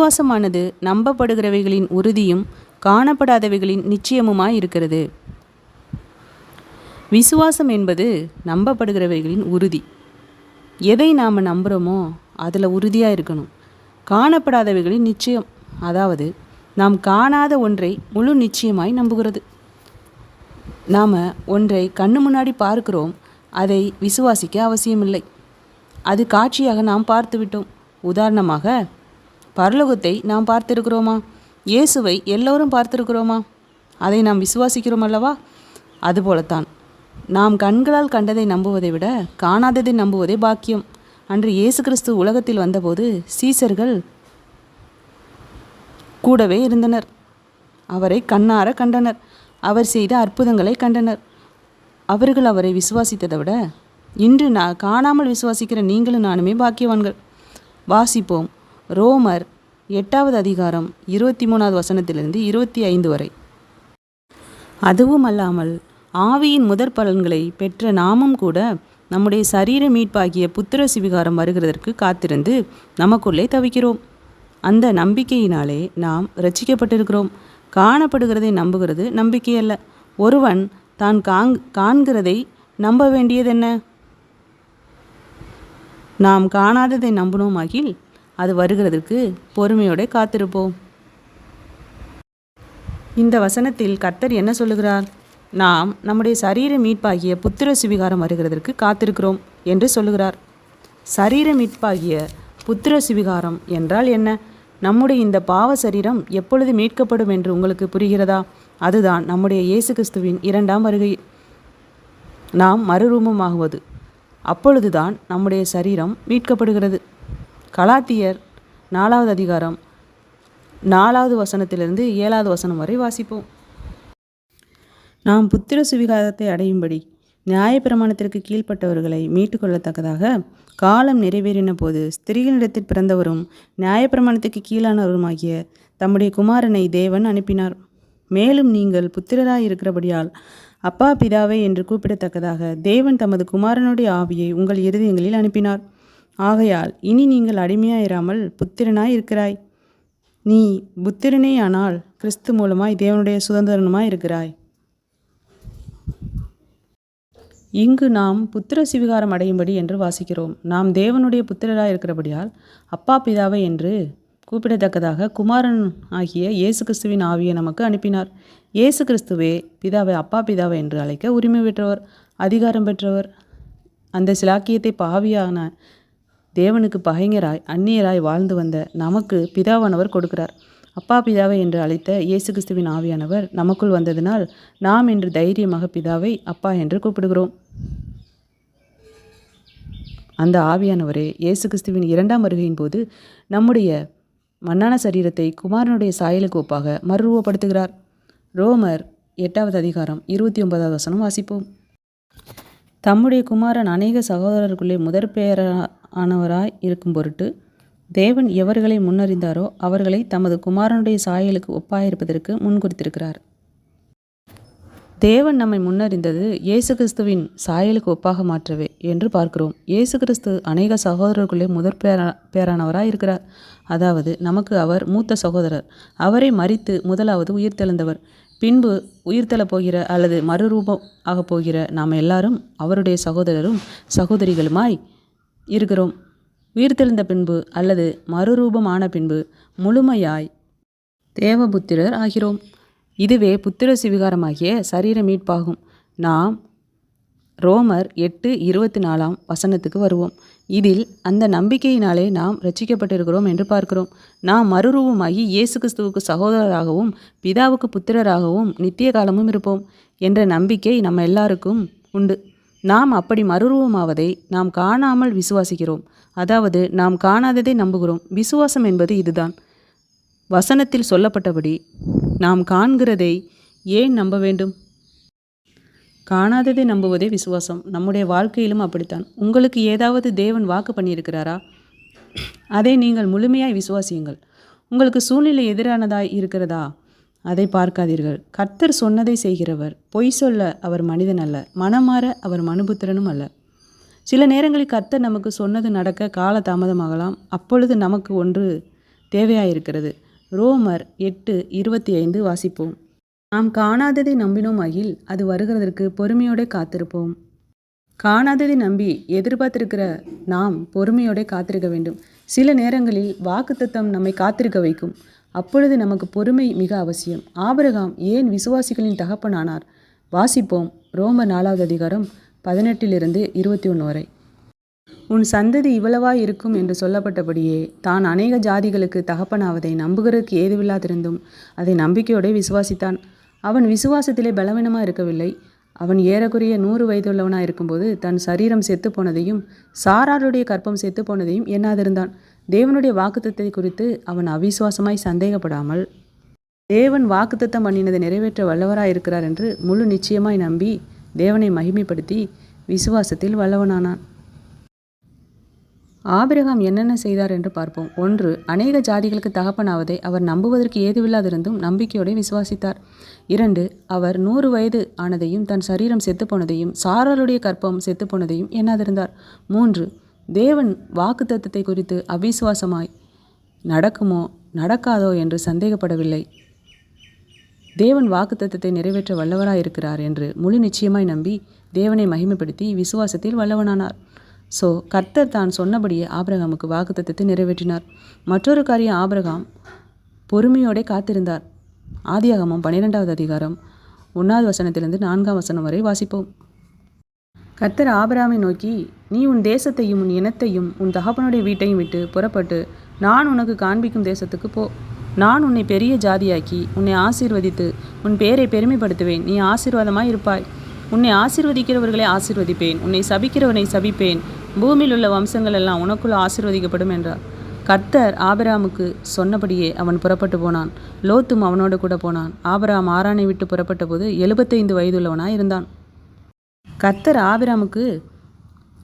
விசுவாசமானது நம்பப்படுகிறவைகளின் உறுதியும் காணப்படாதவைகளின் நிச்சயமுமாய் இருக்கிறது. விசுவாசம் என்பது நம்பப்படுகிறவைகளின் உறுதி. எதை நாம் நம்புகிறோமோ அதில் உறுதியாக இருக்கணும். காணப்படாதவைகளின் நிச்சயம் அதாவது நாம் காணாத ஒன்றை முழு நிச்சயமாய் நம்புகிறது. நாம் ஒன்றை கண்ணு முன்னாடி பார்க்கிறோம் அதை விசுவாசிக்க அவசியமில்லை. அது காட்சியாக நாம் பார்த்து விட்டோம். உதாரணமாக பரலோகத்தை நாம் பார்த்திருக்கிறோமா? இயேசுவை எல்லோரும் பார்த்திருக்கிறோமா? அதை நாம் விசுவாசிக்கிறோம் அல்லவா? அதுபோலத்தான் நாம் கண்களால் கண்டதை நம்புவதை விட காணாததை நம்புவதே பாக்கியம். அன்று இயேசு கிறிஸ்து உலகத்தில் வந்தபோது சீசர்கள் கூடவே இருந்தனர். அவரை கண்ணார கண்டனர். அவர் செய்த அற்புதங்களை கண்டனர். அவர்கள் அவரை விசுவாசித்ததை விட இன்று நான் காணாமல் விசுவாசிக்கிற நீங்களும் நானுமே பாக்கியவான்கள். வாசிப்போம். ரோமர் எட்டாவது அதிகாரம் இருபத்தி மூணாவது வசனத்திலிருந்து இருபத்தி ஐந்து வரை. அதுவும் அல்லாமல் ஆவியின் முதற் பலன்களை பெற்ற நாமும் கூட நம்முடைய சரீர மீட்பாகிய புத்திர சிவிகாரம் வருகிறதற்கு காத்திருந்து நமக்குள்ளே தவிக்கிறோம். அந்த நம்பிக்கையினாலே நாம் ரட்சிக்கப்பட்டிருக்கிறோம் காணப்படுகிறதை நம்புகிறது நம்பிக்கையல்ல. ஒருவன் தான் காங் காண்கிறதை நம்ப வேண்டியதென்ன? நாம் காணாததை நம்பினோமாகில் அது வருகிறதுக்கு பொறுமையோட காத்திருப்போம். இந்த வசனத்தில் கர்த்தர் என்ன சொல்லுகிறார்? நாம் நம்முடைய சரீர மீட்பாகிய புத்திர சுவிகாரம் வருகிறதற்கு காத்திருக்கிறோம் என்று சொல்லுகிறார். சரீர மீட்பாகிய புத்திர சுவிகாரம் என்றால் என்ன? நம்முடைய இந்த பாவ சரீரம் எப்பொழுது மீட்கப்படும் என்று உங்களுக்கு புரிகிறதா? அதுதான் நம்முடைய இயேசு கிறிஸ்துவின் இரண்டாம் வருகை. நாம் மறுரூபமாகுவது. அப்பொழுதுதான் நம்முடைய சரீரம் மீட்கப்படுகிறது. கலாத்தியர் நாலாவது அதிகாரம். நாலாவது வசனத்திலிருந்து ஏழாவது வசனம் வரை வாசிப்போம். நாம் புத்திர சுவிகாரத்தை அடையும்படி நியாயப்பிரமாணத்திற்கு கீழ்ப்பட்டவர்களை மீட்டுக்கொள்ளத்தக்கதாக காலம் நிறைவேறின போது ஸ்திரீகளிடத்தில் பிறந்தவரும் நியாயப்பிரமாணத்துக்கு கீழானவருமாகிய தம்முடைய குமாரனை தேவன் அனுப்பினார். மேலும் நீங்கள் புத்திரராய் இருக்கிறபடியால் அப்பா பிதாவே என்று கூப்பிடத்தக்கதாக தேவன் தமது குமாரனுடைய ஆவியை உங்கள் இருதயங்களில் அனுப்பினார். ஆகையால் இனி நீங்கள் அடிமையாயிராமல் புத்திரனாய் இருக்கிறாய். நீ புத்திரனே ஆனால் கிறிஸ்து மூலமாய் தேவனுடைய சுதந்திரனுமாய் இருக்கிறாய். இங்கு நாம் புத்திர சிவிகாரம் அடையும்படி என்று வாசிக்கிறோம். நாம் தேவனுடைய புத்திரராய் இருக்கிறபடியால் அப்பா பிதாவை என்று கூப்பிடத்தக்கதாக குமாரன் ஆகிய இயேசு கிறிஸ்துவின் ஆவியை நமக்கு அனுப்பினார். இயேசு கிறிஸ்துவே பிதாவை அப்பா பிதாவை என்று அழைக்க உரிமை பெற்றவர் அதிகாரம் பெற்றவர். அந்த சிலாக்கியத்தை பாவியான தேவனுக்கு பகைஞராய் அந்நியராய் வாழ்ந்து வந்த நமக்கு பிதாவானவர் கொடுக்கிறார். அப்பா பிதாவை என்று அழைத்த இயேசு கிறிஸ்துவின் ஆவியானவர் நமக்குள் வந்ததினால் நாம் இன்று தைரியமாக பிதாவை அப்பா என்று கூப்பிடுகிறோம். அந்த ஆவியானவரே இயேசு கிறிஸ்துவின் இரண்டாம் வருகையின் போது நம்முடைய மண்ணான சரீரத்தை குமாரனுடைய சாயலுக்கு ஒப்பாக மறுரூபப்படுத்துகிறார். ரோமர் எட்டாவது அதிகாரம் இருபத்தி ஒன்பதாவது வசனம் வாசிப்போம். தம்முடைய குமாரன் அநேக சகோதரருக்குள்ளே முதற் ஆனவராய் இருக்கும் பொருட்டு தேவன் எவர்களை முன்னறிந்தாரோ அவர்களை தமது குமாரனுடைய சாயலுக்கு ஒப்பாயிருப்பதற்கு முன்குறித்திருக்கிறார். தேவன் நம்மை முன்னறிந்தது இயேசு கிறிஸ்துவின் சாயலுக்கு ஒப்பாக மாற்றவே என்று பார்க்கிறோம். இயேசு கிறிஸ்து அநேக சகோதரர்களுக்குள்ளே முதற் பேரா பேரானவராக இருக்கிறார். அதாவது நமக்கு அவர் மூத்த சகோதரர். அவரை மறித்து முதலாவது உயிர்த்தெழுந்தவர் பின்பு உயிர்த்தெழப் போகிற அல்லது மறுரூபம் ஆகப் போகிற நாம் எல்லாரும் அவருடைய சகோதரரும் சகோதரிகளுமாய் இருக்கிறோம். உயிர்த்தெழுந்த பின்பு அல்லது மறுரூபமான பின்பு முழுமையாய் தேவபுத்திரர் ஆகிறோம். இதுவே புத்திர சிவிகாரமாகிய சரீர மீட்பாகும். நாம் ரோமர் எட்டு இருபத்தி நாலாம் வசனத்துக்கு வருவோம். இதில் அந்த நம்பிக்கையினாலே நாம் ரட்சிக்கப்பட்டிருக்கிறோம் என்று பார்க்கிறோம். நாம் மறுரூபமாகி இயேசு கிறிஸ்துவுக்கு சகோதரராகவும் பிதாவுக்கு புத்திரராகவும் நித்திய காலமும் இருப்போம் என்ற நம்பிக்கை நம்ம எல்லாருக்கும் உண்டு. நாம் அப்படி மறுரூபமாவதை நாம் காணாமல் விசுவாசிக்கிறோம். அதாவது நாம் காணாததை நம்புகிறோம். விசுவாசம் என்பது இதுதான். வசனத்தில் சொல்லப்பட்டபடி நாம் காண்கிறதை ஏன் நம்ப வேண்டும்? காணாததை நம்புவதே விசுவாசம். நம்முடைய வாழ்க்கையிலும் அப்படித்தான். உங்களுக்கு ஏதாவது தேவன் வாக்கு பண்ணியிருக்கிறாரா? அதை நீங்கள் முழுமையாய் விசுவாசியுங்கள். உங்களுக்கு சூழ்நிலை எதிரானதாய் இருக்கிறதா? அதை பார்க்காதீர்கள். கர்த்தர் சொன்னதை செய்கிறவர். பொய் சொல்ல அவர் மனிதன் அல்ல. மனமாற அவர் மனுபுத்திரனும் அல்ல. சில நேரங்களில் கர்த்தர் நமக்கு சொன்னது நடக்க கால தாமதமாகலாம் அப்பொழுது நமக்கு ஒன்று தேவையாயிருக்கிறது. ரோமர் எட்டு இருபத்தி ஐந்து வாசிப்போம். நாம் காணாததை நம்பினோமாகில் அது வருகிறதற்கு பொறுமையோட காத்திருப்போம். காணாததை நம்பி எதிர்பார்த்திருக்கிற நாம் பொறுமையோட காத்திருக்க வேண்டும். சில நேரங்களில் வாக்குத்தத்தம் நம்மை காத்திருக்க வைக்கும். அப்பொழுது நமக்கு பொறுமை மிக அவசியம். ஆபரகாம் ஏன் விசுவாசிகளின் தகப்பனானார்? வாசிப்போம். ரோம நாலாவது அதிகாரம் பதினெட்டிலிருந்து இருபத்தி ஒன்று வரை. உன் சந்ததி இவ்வளவா இருக்கும் என்று சொல்லப்பட்டபடியே தான் அநேக ஜாதிகளுக்கு தகப்பனாவதை நம்புகிறதுக்கு ஏதுவில்லாதிருந்தும் அதை நம்பிக்கையோடு விசுவாசித்தான். அவன் விசுவாசத்திலே பலவீனமாக இருக்கவில்லை. அவன் ஏறக்குறைய நூறு வயதுள்ளவனாக இருக்கும்போது தன் சரீரம் செத்து போனதையும் சாராருடைய கற்பம் செத்து போனதையும் எண்ணாதிருந்தான். தேவனுடைய வாக்குத்தத்தை குறித்து அவன் அவிசுவாசமாய் சந்தேகப்படாமல் தேவன் வாக்குத்தத்தம் பண்ணினதை நிறைவேற்ற வல்லவராய் இருக்கிறார் என்று முழு நிச்சயமாய் நம்பி தேவனை மகிமைப்படுத்தி விசுவாசத்தில் வல்லவனானான். ஆபிரகாம் என்னென்ன செய்தார் என்று பார்ப்போம். ஒன்று அநேக ஜாதிகளுக்கு தகப்பனாவதை அவர் நம்புவதற்கு ஏதுவில்லாதிருந்தும் நம்பிக்கையோடு விசுவாசித்தார். இரண்டு அவர் நூறு வயது ஆனதையும் தன் சரீரம் செத்துப்போனதையும் சாரலுடைய கற்பம் செத்துப்போனதையும் எண்ணாதிருந்தார். மூன்று தேவன் வாக்கு தத்துவத்தை குறித்து அவிசுவாசமாய் நடக்குமோ நடக்காதோ என்று சந்தேகப்படவில்லை. தேவன் வாக்கு தத்துவத்தை நிறைவேற்ற வல்லவராய் இருக்கிறார் என்று முழு நிச்சயமாய் நம்பி தேவனை மகிமைப்படுத்தி விசுவாசத்தில் வல்லவனானார். ஸோ கர்த்தர் தான் சொன்னபடியே ஆபிரகாமுக்கு வாக்குத்தத்தத்தை நிறைவேற்றினார். மற்றொரு காரியம் ஆபிரகாம் பொறுமையோடே காத்திருந்தார். ஆதியாகமம் பன்னிரெண்டாவது அதிகாரம் ஒன்றாவது வசனத்திலிருந்து நான்காம் வசனம் வரை வாசிப்போம். கர்த்தர் ஆபராமை நோக்கி நீ உன் தேசத்தையும் உன் இனத்தையும் உன் தகப்பனுடைய வீட்டையும் விட்டு புறப்பட்டு நான் உனக்கு காண்பிக்கும் தேசத்துக்கு போ. நான் உன்னை பெரிய ஜாதியாக்கி உன்னை ஆசீர்வதித்து உன் பேரை பெருமைப்படுத்துவேன். நீ ஆசீர்வாதமாய் இருப்பாய். உன்னை ஆசீர்வதிக்கிறவர்களை ஆசீர்வதிப்பேன். உன்னை சபிக்கிறவனை சபிப்பேன். பூமியில் உள்ள வம்சங்கள் எல்லாம் உனக்குள் ஆசீர்வதிக்கப்படும் என்றார். கர்த்தர் ஆபராமுக்கு சொன்னபடியே அவன் புறப்பட்டு போனான். லோத்தும் அவனோடு கூட போனான். ஆபராம் ஆரானை விட்டு புறப்பட்ட போது எழுபத்தைந்து வயதுள்ளவனாய் இருந்தான். கர்த்தர் ஆபிராமுக்கு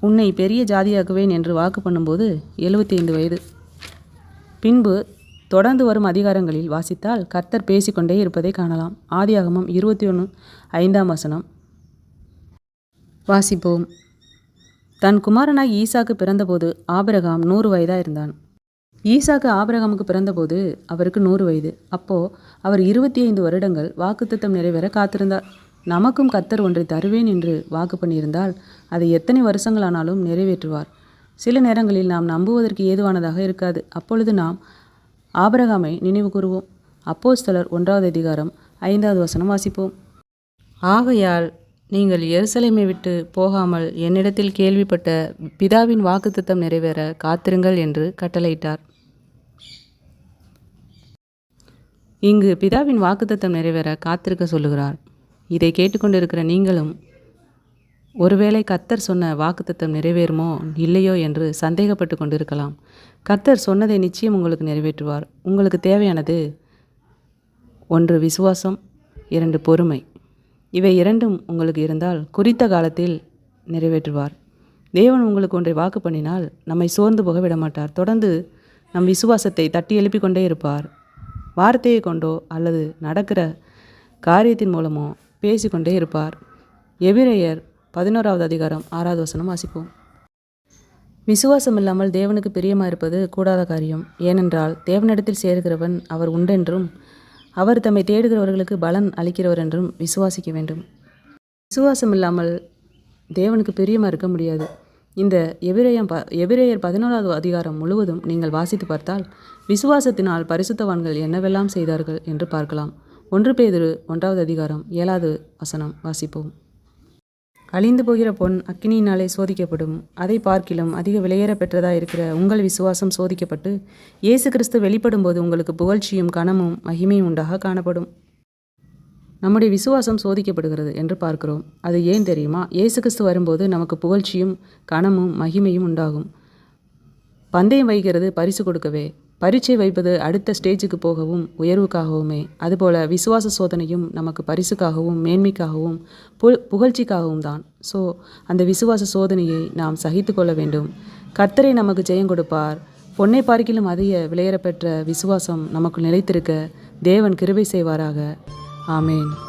உன்னை பெரிய ஜாதியாக்குவேன் என்று வாக்கு பண்ணும்போது எழுபத்தி ஐந்து வயது. பின்பு தொடர்ந்து வரும் அதிகாரங்களில் வாசித்தால் கர்த்தர் பேசிக்கொண்டே இருப்பதை காணலாம். ஆதியாகமம் இருபத்தி ஒன்று ஐந்தாம் வசனம். வாசிப்போம். தன் குமாரனாய் ஈசாக்கு பிறந்தபோது ஆபிரகாம் நூறு வயதாக இருந்தான். ஈசாக்கு ஆபிரகாமுக்கு பிறந்தபோது அவருக்கு நூறு வயது. அப்போது அவர் இருபத்தி ஐந்து வருடங்கள் வாக்குத்தத்தம் நிறைவேற காத்திருந்தார். நமக்கும் கத்தர் ஒன்றை தருவேன் என்று வாக்கு பண்ணியிருந்தால் அதை எத்தனை வருஷங்களானாலும் நிறைவேற்றுவார். சில நேரங்களில் நாம் நம்புவதற்கு ஏதுவானதாக இருக்காது. அப்பொழுது நாம் ஆபரகாமை நினைவு கூறுவோம். அப்போஸ்தலர் ஒன்றாவது அதிகாரம் ஐந்தாவது வசனம் வாசிப்போம். ஆகையால் நீங்கள் எருசலேமை விட்டு போகாமல் என்னிடத்தில் கேள்விப்பட்ட பிதாவின் வாக்குத்தத்தம் நிறைவேற காத்திருங்கள் என்று கட்டளையிட்டார். இங்கு பிதாவின் வாக்குத்தத்தம் நிறைவேற காத்திருக்க சொல்லுகிறார். இதை கேட்டுக்கொண்டிருக்கிற நீங்களும் ஒருவேளை கத்தர் சொன்ன வாக்குத்தத்தம் நிறைவேறுமோ இல்லையோ என்று சந்தேகப்பட்டு கொண்டிருக்கலாம். கத்தர் சொன்னதை நிச்சயம் உங்களுக்கு நிறைவேற்றுவார். உங்களுக்கு தேவையானது ஒன்று விசுவாசம் இரண்டு பொறுமை. இவை இரண்டும் உங்களுக்கு இருந்தால் குறித்த காலத்தில் நிறைவேற்றுவார். தேவன் உங்களுக்கு ஒன்றை வாக்கு பண்ணினால் நம்மை சோர்ந்து போக விடமாட்டார் தொடர்ந்து நம் விசுவாசத்தை தட்டி எழுப்பி கொண்டே இருப்பார். வார்த்தையை கொண்டோ அல்லது நடக்கிற காரியத்தின் மூலமோ பேசிக்கொண்டே இருப்பார். எபிரேயர் பதினோராவது அதிகாரம் ஆறாவது வசனம் வாசிப்போம். விசுவாசம் இல்லாமல் தேவனுக்கு பிரியமாக இருப்பது கூடாத காரியம். ஏனென்றால் தேவனிடத்தில் சேர்கிறவன் அவர் உண்டென்றும் அவர் தம்மை தேடுகிறவர்களுக்கு பலன் அளிக்கிறவர் என்றும் விசுவாசிக்க வேண்டும். விசுவாசம் இல்லாமல் தேவனுக்கு பிரியமாக இருக்க முடியாது. இந்த எபிரேயம் ப எபிரேயர் பதினோராவது அதிகாரம் முழுவதும் நீங்கள் வாசித்து பார்த்தால் விசுவாசத்தினால் பரிசுத்தவான்கள் என்னவெல்லாம் செய்தார்கள் என்று பார்க்கலாம். ஒன்று பேதிரு ஒன்றாவது அதிகாரம் ஏழாவது வசனம். வாசிப்போம். அழிந்து போகிற பொன் அக்கினியினாலே சோதிக்கப்படும். அதை பார்க்கிலும் அதிக விலையேற பெற்றதாக இருக்கிற உங்கள் விசுவாசம் சோதிக்கப்பட்டு இயேசு கிறிஸ்து வெளிப்படும் போது உங்களுக்கு புகழ்ச்சியும் கனமும் மகிமையும் உண்டாக காணப்படும். நம்முடைய விசுவாசம் சோதிக்கப்படுகிறது என்று பார்க்கிறோம். அது ஏன் தெரியுமா? இயேசு கிறிஸ்து வரும்போது நமக்கு புகழ்ச்சியும் கனமும் மகிமையும் உண்டாகும். பந்தயம் வைக்கிறது பரிசு கொடுக்கவே பரீட்சை வைப்பது அடுத்த ஸ்டேஜுக்கு போகவும் உயர்வுக்காகவுமே. அதுபோல் விசுவாச சோதனையும் நமக்கு பரிசுக்காகவும் மேன்மைக்காகவும் பு புகழ்ச்சிக்காகவும் தான். ஸோ அந்த விசுவாச சோதனையை நாம் சகித்து கொள்ள வேண்டும். கர்த்தரை நமக்கு ஜெயம் கொடுப்பார். பொன்னை பார்க்கிலும் அதிக விளையரப்பெற்ற விசுவாசம் நமக்கு நிலைத்திருக்க தேவன் கிருபை செய்வாராக. ஆமேன்.